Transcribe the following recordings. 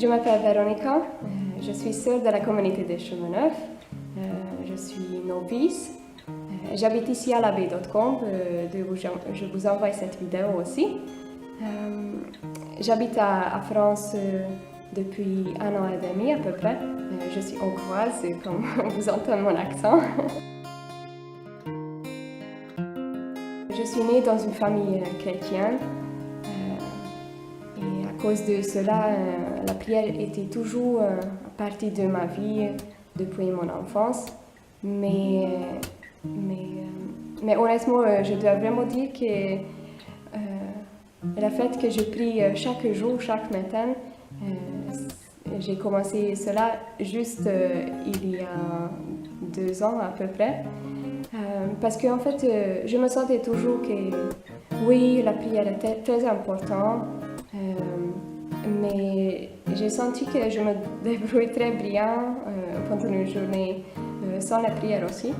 Je m'appelle Véronica, euh, je suis sœur de la communauté des Chemins Neufs, Euh, je suis novice. Euh, J'habite ici à de où je vous envoie cette vidéo aussi. J'habite à, France depuis un an et demi à peu près. Je suis hongroise, comme vous entendez mon accent. Je suis née dans une famille chrétienne. Cause de cela, euh, la prière était toujours euh, partie de ma vie depuis mon enfance. Mais, mais, euh, mais honnêtement, euh, je dois vraiment dire que le fait que je prie chaque jour, chaque matin, j'ai commencé cela juste il y a deux ans à peu près. Parce qu'en fait, euh, je me sentais toujours que oui, la prière était très importante, euh, mais j'ai senti que je me débrouille très bien euh, pendant une journée euh, sans la prière aussi.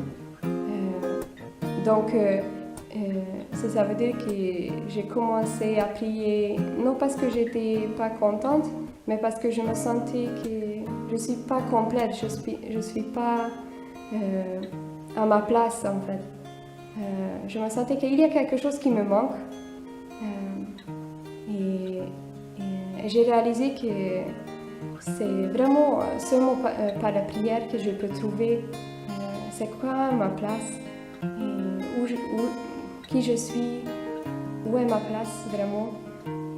Euh, donc, ça, veut dire que j'ai commencé à prier, non parce que j'étais pas contente, mais parce que je me sentais que je suis pas complète, je suis, je suis pas à ma place en fait. Je me sentais qu'il y a quelque chose qui me manque. J'ai réalisé que c'est vraiment seulement par, euh, la prière que je peux trouver euh, c'est quoi ma place et où qui je suis, où est ma place vraiment.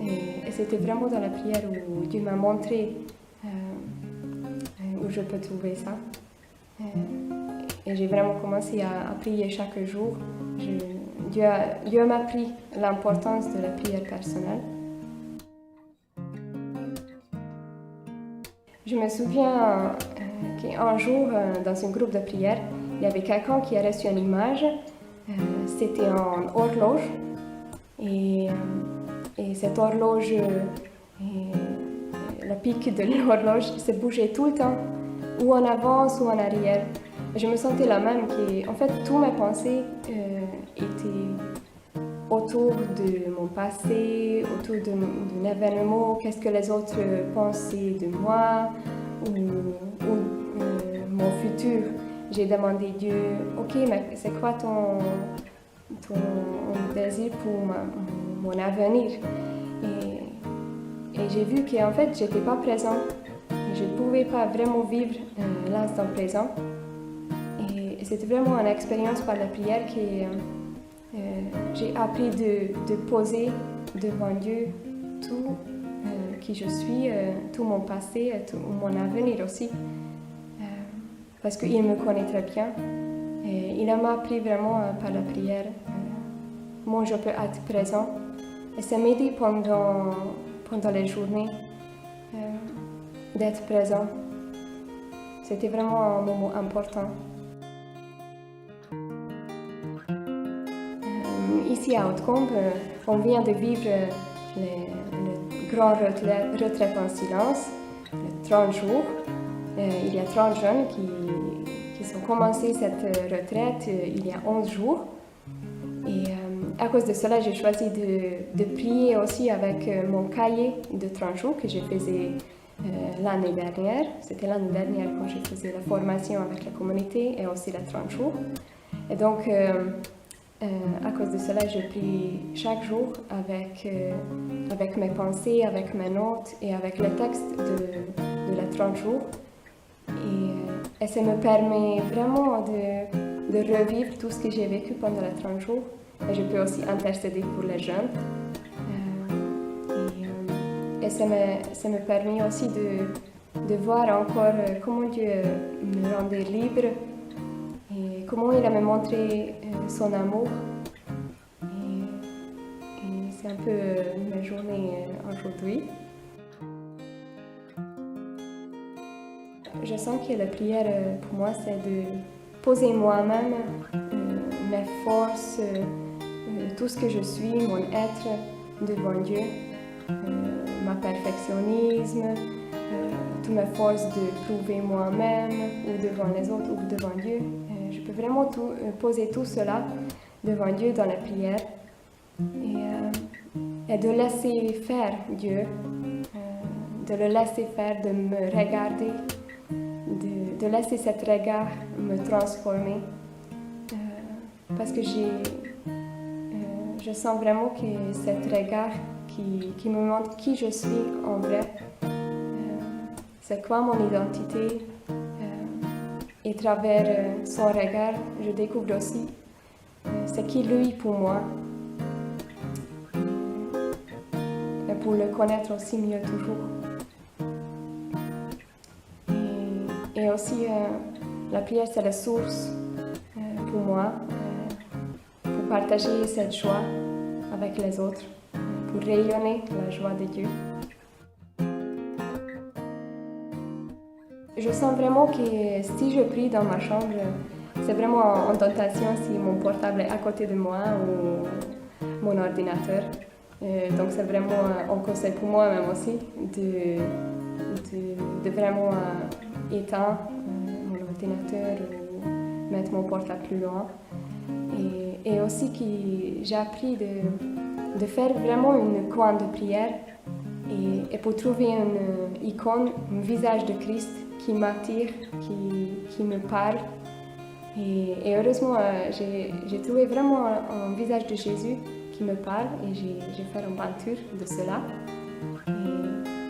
Et, c'était vraiment dans la prière où Dieu m'a montré euh, euh, où je peux trouver ça. Euh, et j'ai vraiment commencé à, prier chaque jour. Dieu m'a appris l'importance de la prière personnelle. Je me souviens euh, qu'un jour, euh, dans un groupe de prière, il y avait quelqu'un qui a reçu une image. Euh, C'était une horloge. Et, et cette horloge, et la pique de l'horloge se bougeait tout le temps, ou en avance ou en arrière. Je me sentais la même, que, en fait, toutes mes pensées étaient autour de mon passé, autour d'un événement, qu'est-ce que les autres pensaient de moi, ou, ou, euh, mon futur. J'ai demandé à Dieu, ok, mais c'est quoi ton, ton désir pour mon avenir Et, j'ai vu qu'en fait, j'étais pas présent. Je ne pouvais pas vraiment vivre euh, l'instant présent. Et, c'était vraiment une expérience par la prière que euh, j'ai appris de, poser devant Dieu tout euh, qui je suis, euh, tout mon passé, tout mon avenir aussi. Parce qu'il me connaît très bien. Et il m'a appris vraiment par la prière comment je peux être présent. Et ça m'aide pendant, pendant les journées d'être présent. C'était vraiment un moment important. Ici à Hautecombe, euh, on vient de vivre euh, les- le grand retraite, en silence, le 30 jours. Euh, il y a 30 jeunes qui, ont commencé cette retraite il y a 11 jours. Et à cause de cela, j'ai choisi de, de prier aussi avec mon cahier de 30 jours que faisais euh, l'année dernière. C'était l'année dernière quand je faisais la formation avec la communauté et aussi la 30 jours. Et donc, euh, à cause de cela, je prie chaque jour avec, euh, avec mes pensées, avec mes notes et avec le texte de, la 30 jours. Et, euh, et ça me permet vraiment de, revivre tout ce que j'ai vécu pendant les 30 jours. Et je peux aussi intercéder pour les jeunes. Et et ça, me, ça me permet aussi de, de voir encore comment Dieu me rendait libre et comment il a me montré son amour. Et, c'est un peu euh, ma journée euh, aujourd'hui. Je sens que la prière euh, pour moi, c'est de poser moi-même mes forces, tout ce que je suis, mon être devant Dieu, euh, ma perfectionnisme, toutes mes forces de prouver moi-même ou devant les autres ou devant Dieu. Je peux vraiment euh, poser tout cela devant Dieu dans la prière et, euh, de laisser faire Dieu euh, de le laisser faire, de me regarder, de, laisser cet regard me transformer. Parce que j'ai, je sens vraiment que cet regard qui, me montre qui je suis en vrai, c'est quoi mon identité. Et travers son regard, je découvre aussi c'est qui lui pour moi. Et pour le connaître aussi mieux toujours. Et, aussi, la prière, c'est la source pour moi, pour partager cette joie avec les autres, pour rayonner la joie de Dieu. Je sens vraiment que si je prie dans ma chambre, c'est vraiment en tentation si mon portable est à côté de moi ou mon ordinateur. donc c'est vraiment un conseil pour moi-même aussi de, vraiment éteindre mon ordinateur ou mettre mon portable plus loin. Et, aussi que j'ai appris de, faire vraiment une coin de prière et, pour trouver une icône, un visage de Christ qui m'attire, qui, qui me parle et, heureusement, euh, j'ai trouvé vraiment un, visage de Jésus qui me parle et j'ai fait une peinture de cela.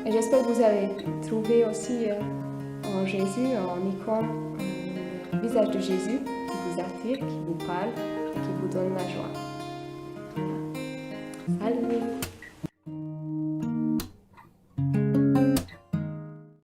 Et, j'espère que vous avez trouvé aussi euh, en Jésus, en icône, un visage de Jésus qui vous attire, qui vous parle et qui vous donne la joie. Salut